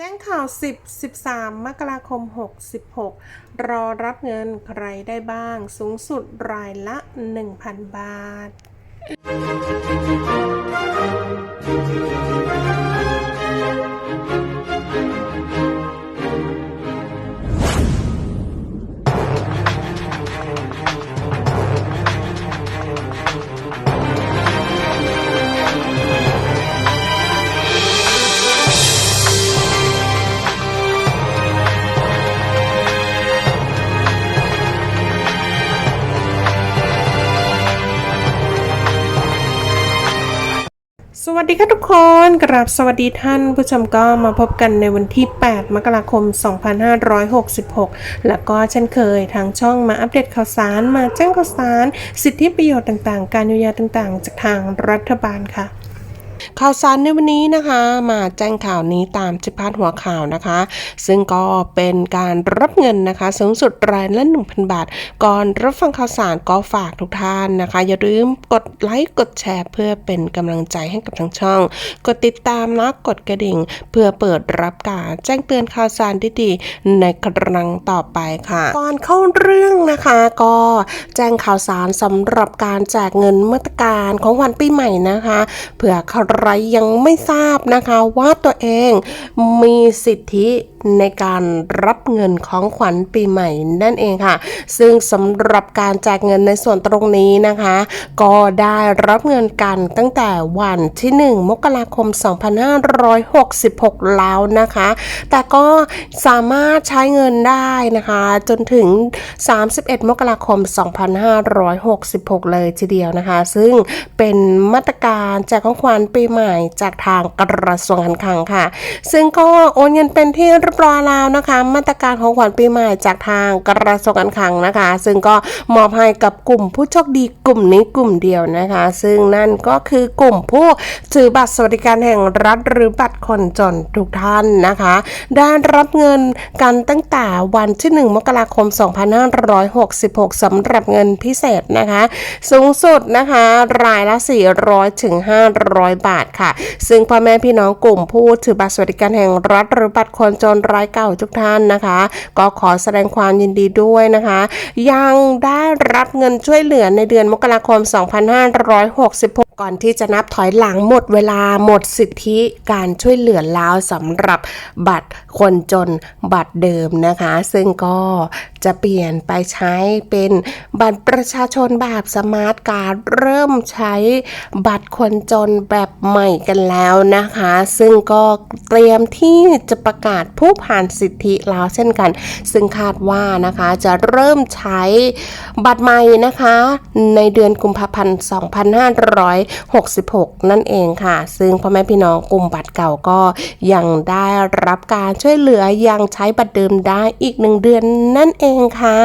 แจ้งข่าว 10 13 มกราคม 66 รอรับเงินใครได้บ้าง สูงสุดรายละ 1,000 บาท วัสดีค่ะทุกคนกราบสวัสดีท่านผู้ชมก็มาพบกันในวันที่ 8 มกราคม 2566 แล้วก็เช่นเคยทางช่องมาอัปเดตข่าวสาร มาแจ้งข่าวสาร สิทธิประโยชน์ต่างๆ การเยียวยาต่างๆ จากทางรัฐบาลค่ะ ข่าวสารในวันนี้นะคะ มาแจ้งข่าวนี้ตามจิพาดหัวข่าวนะคะ ซึ่งก็เป็นการรับเงินนะคะสูงสุดรายละ 1,000 บาท ก่อนรับฟังข่าวสารก็ฝากทุกท่านนะคะ อย่าลืมกดไลค์กดแชร์ เพื่อเป็นกำลังใจให้กับทางช่อง กดติดตามและกดกระดิ่ง เพื่อเปิดรับการแจ้งเตือนข่าวสารดีๆในครั้งต่อไปค่ะก่อนเข้าเรื่องนะคะก็แจ้งข่าวสารสำหรับการแจกเงินมาตรการของวันปีใหม่นะคะเผื่อใครไรยังไม่ทราบนะคะว่าตัวเองมีสิทธิในการรับเงินของขวัญปีใหม่นั่นเองค่ะ ซึ่งสำหรับการแจกเงินในส่วนตรงนี้นะคะ ก็ได้รับเงินกันตั้งแต่วันที่ 1 มกราคม 2566 แล้วนะคะ แต่ก็สามารถใช้เงินได้นะคะ จนถึง 31 มกราคม 2566 เลยทีเดียวนะคะ ซึ่งเป็นมาตรการแจกของขวัญปีใหม่จากทางกระทรวงการคลังค่ะ ซึ่งก็โอนเงินเป็นที่รียบร้อยแล้วนะคะ มาตรการของขวัญปีใหม่จากทางกระทรวงการคลังนะคะ ซึ่งก็มอบให้กับกลุ่มผู้โชคดีกลุ่มนี้กลุ่มเดียวนะคะ ซึ่งนั่นก็คือกลุ่มผู้ถือบัตรสวัสดิการแห่งรัฐหรือบัตรคนจนทุกท่านนะคะ ได้รับเงินกันตั้งแต่วันที่ 1 มกราคม 2566สำหรับเงินพิเศษนะคะ สูงสุดนะคะ รายละ 400ถึง500 บาทค่ะ ซึ่งพ่อแม่พี่น้องกลุ่มผู้ถือบัตรสวัสดิการแห่งรัฐหรือบัตรคนจนรายเก่าทุกท่านนะคะ ก็ขอแสดงความยินดีด้วยนะคะ ยังได้รับเงินช่วยเหลือในเดือนมกราคม 2566ก่อนที่จะนับถอยหลังหมดเวลาหมดสิทธิการช่วยเหลือแล้วสำหรับบัตรคนจนบัตรเดิมนะคะ ซึ่งก็จะเปลี่ยนไปใช้เป็นบัตรประชาชนแบบสมาร์ทการ์ดเริ่มใช้บัตรคนจนแบบใหม่กันแล้วนะคะ ซึ่งก็เตรียมที่จะประกาศผู้ผ่านสิทธิแล้วเช่นกัน ซึ่งคาดว่านะคะจะเริ่มใช้บัตรใหม่นะคะ ในเดือนกุมภาพันธ์ 2566 นั่นเองค่ะ ซึ่งพ่อแม่พี่น้องกลุ่มบัตรเก่าก็ยังได้รับการช่วยเหลือยังใช้บัตรเดิมได้อีกหนึ่งเดือนนั่นเองค่ะ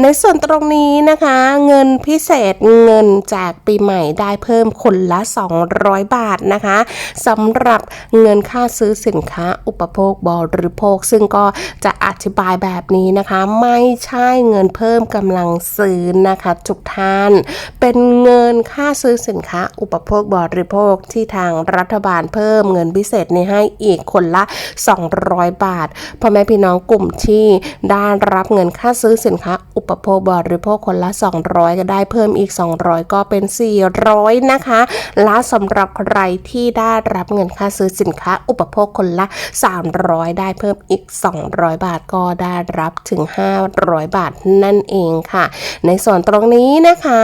ในส่วนตรงนี้นะคะ เงินพิเศษเงินจากปีใหม่ได้เพิ่มคนละ 200 บาทนะคะสำหรับเงินค่าซื้อสินค้าอุปโภคบรริโภค ซึ่งก็จะอธิบายแบบนี้นะคะ ไม่ใช่เงินเพิ่มกำลังซื้อนะคะทุกท่าน เป็นเงินค่าซื้อสินค้า อุปโภคบริโภคที่ทางรัฐบาลเพิ่มเงินพิเศษนี้ให้อีกคนละ 200 บาทพ่อแม่พี่น้องกลุ่มที่ได้รับเงินค่าซื้อสินค้า อุปโภคบริโภคคนละ 200 ก็ได้เพิ่มอีก 200 ก็เป็น 400 นะคะและสำหรับใครที่ได้รับเงินค่าซื้อสินค้า อุปโภคคนละ 300 ได้เพิ่มอีก 200 บาทก็ได้รับถึง 500 บาทนั่นเองค่ะ ในส่วนตรงนี้นะคะ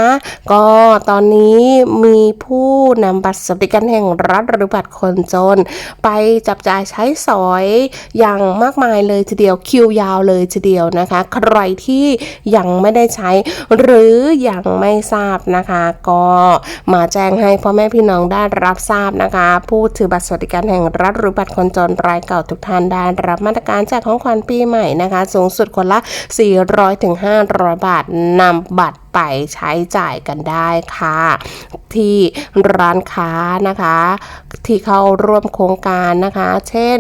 ก็ตอนนี้มีผู้นำบัตรสวัสดิการแห่งรัฐหรือบัตรคนจน ไปจับจ่ายใช้สอยอย่างมากมายเลยทีเดียวคิวยาวเลยทีเดียวนะคะ ใครที่ยังไม่ได้ใช้หรือยังไม่ทราบนะคะ ก็มาแจ้งให้พ่อแม่พี่น้องได้รับทราบนะคะ ผู้ถือบัตรสวัสดิการแห่งรัฐหรือบัตรคนจนรายเก่าทุกท่านได้รับมาตรการแจกของขวัญปีใหม่นะคะ สูงสุดคนละ 400-500 บาทนำบัตรไปใช้จ่ายกันได้ค่ะ ที่ร้านค้านะคะ ที่เข้าร่วมโครงการนะคะ เช่น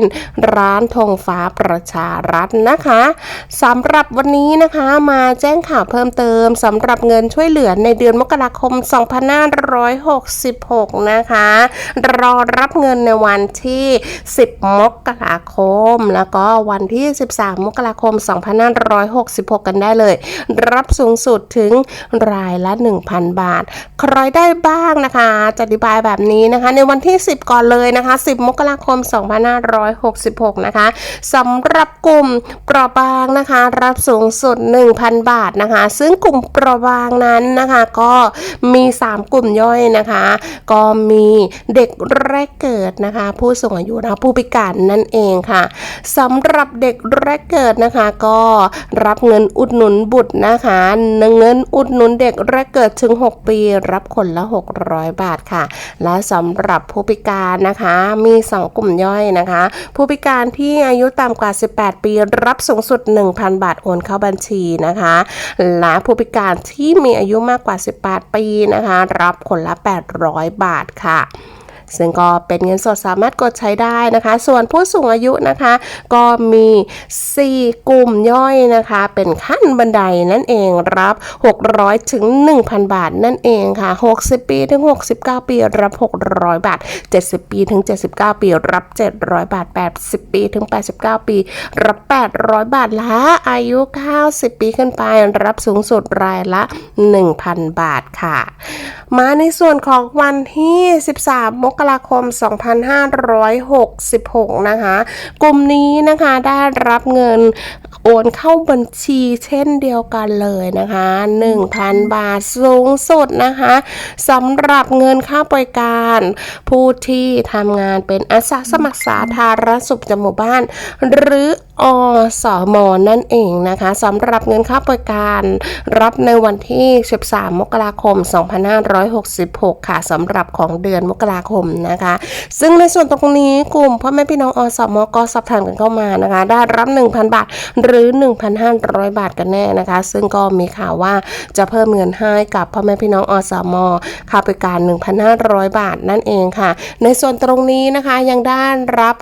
ร้านธงฟ้าประชารัฐนะคะสำหรับวันนี้นะคะมาแจ้งข่าวเพิ่มเติมสำหรับเงินช่วยเหลือในเดือนมกราคม 2566 นะคะ รอรับเงินในวันที่ 10 มกราคม แล้วก็วันที่ 13 มกราคม 2566 กันได้เลย รับสูงสุดถึงรายละ 1,000 บาท ใครได้บ้างนะคะ จะอธิบายแบบนี้นะคะ ในวันที่ 10 ก่อนเลยนะคะ 10 มกราคม 2566 นะคะสำหรับกลุ่มเปราะบางนะคะ รับสูงสุด 1,000 บาทนะคะ ซึ่งกลุ่มเปราะบางนั้นนะคะ ก็มี 3 กลุ่มย่อยนะคะ ก็มีเด็กแรกเกิดนะคะ ผู้สูงอายุนะผู้พิการนั่นเองค่ะสำหรับเด็กแรกเกิดนะคะ ก็รับเงินอุดหนุนบุตรนะคะเงินอุดหนุนเด็กแรกเกิดถึง 6 ปี รับคนละ 600 บาทค่ะ และสำหรับผู้พิการนะคะ มี 2 กลุ่มย่อยนะคะ ผู้พิการที่อายุต่ำกว่า 18 ปี รับสูงสุด 1,000 บาทโอนเข้าบัญชีนะคะ และผู้พิการที่มีอายุมากกว่า 18 ปีนะคะ รับคนละ 800 บาทค่ะ ซึ่งก็เป็นเงินสดสามารถกดใช้ได้นะคะ ส่วนผู้สูงอายุนะคะ ก็มี 4 กลุ่มย่อยนะคะ เป็นขั้นบันไดนั่นเองรับ 600 ถึง 1,000 บาทนั่นเองค่ะ 60 ปีถึง 69 ปีรับ 600 บาท 70 ปีถึง 79 ปีรับ 700 บาท 80 ปีถึง 89 ปี รับ 800 บาทและอายุ 90 ปีขึ้นไปรับสูงสุดรายละ 1,000 บาทค่ะ มาในส่วนของวันที่ 13 มกราคม 2566 นะคะ กลุ่มนี้นะคะได้รับเงินโอนเข้าบัญชีเช่นเดียวกันเลยนะคะ 1,000 บาทสูงสุดนะคะสำหรับเงินค่าบริการ ผู้ที่ทำงานเป็นอาสาสมัครสาธารณสุขจำหมู่บ้าน หรือ อสอมนั่นเองนะคะสำหรับเงินค่าบริการรับในวันที่ 13 มกราคม 2566 ค่ะสำหรับของเดือนมกราคมนะคะ ซึ่งในส่วนตรงนี้กลุ่มพ่อแม่พี่น้องอสมก็สอบถามกันเข้ามานะคะ ได้รับ 1,000 บาทหรือ 1,500 บาทกันแน่นะคะ ซึ่งก็มีข่าวว่าจะเพิ่มเงินให้กับพ่อแม่พี่น้องอสมค่าบริการ 1,500 บาทนั่นเองค่ะ ในส่วนตรงนี้นะคะยังได้รับ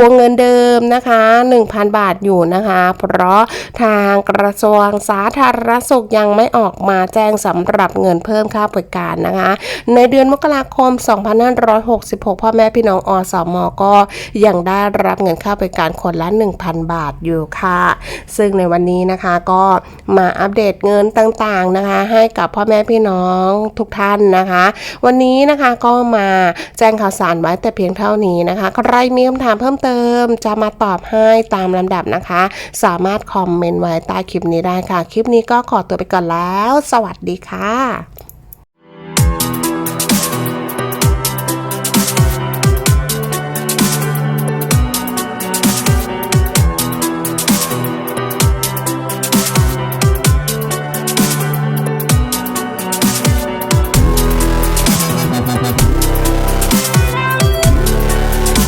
วงเงินเดิมนะคะ1,000บาทอยู่นะคะ เพราะทางกระทรวงสาธารณสุขยังไม่ออกมาแจ้งสำหรับเงินเพิ่มค่าบริการนะคะ ในเดือนมกราคม 2566 พ่อแม่พี่น้องอสมก็ยังได้รับเงินค่าบริการคนละ 1,000 บาทอยู่ค่ะ ซึ่งในวันนี้นะคะก็มาอัปเดตเงินต่างๆนะคะ ให้กับพ่อแม่พี่น้องทุกท่านนะคะ วันนี้นะคะก็มาแจ้งข่าวสารไว้แต่เพียงเท่านี้นะคะ ใครมีคำถามเพิ่มเติมจะมาตอบให้ตามามลำดับนะคะ สามารถคอมเมนต์ไว้ใต้คลิปนี้ได้ค่ะ คลิปนี้ก็ขอตัวไปก่อนแล้ว สวัสดีค่ะ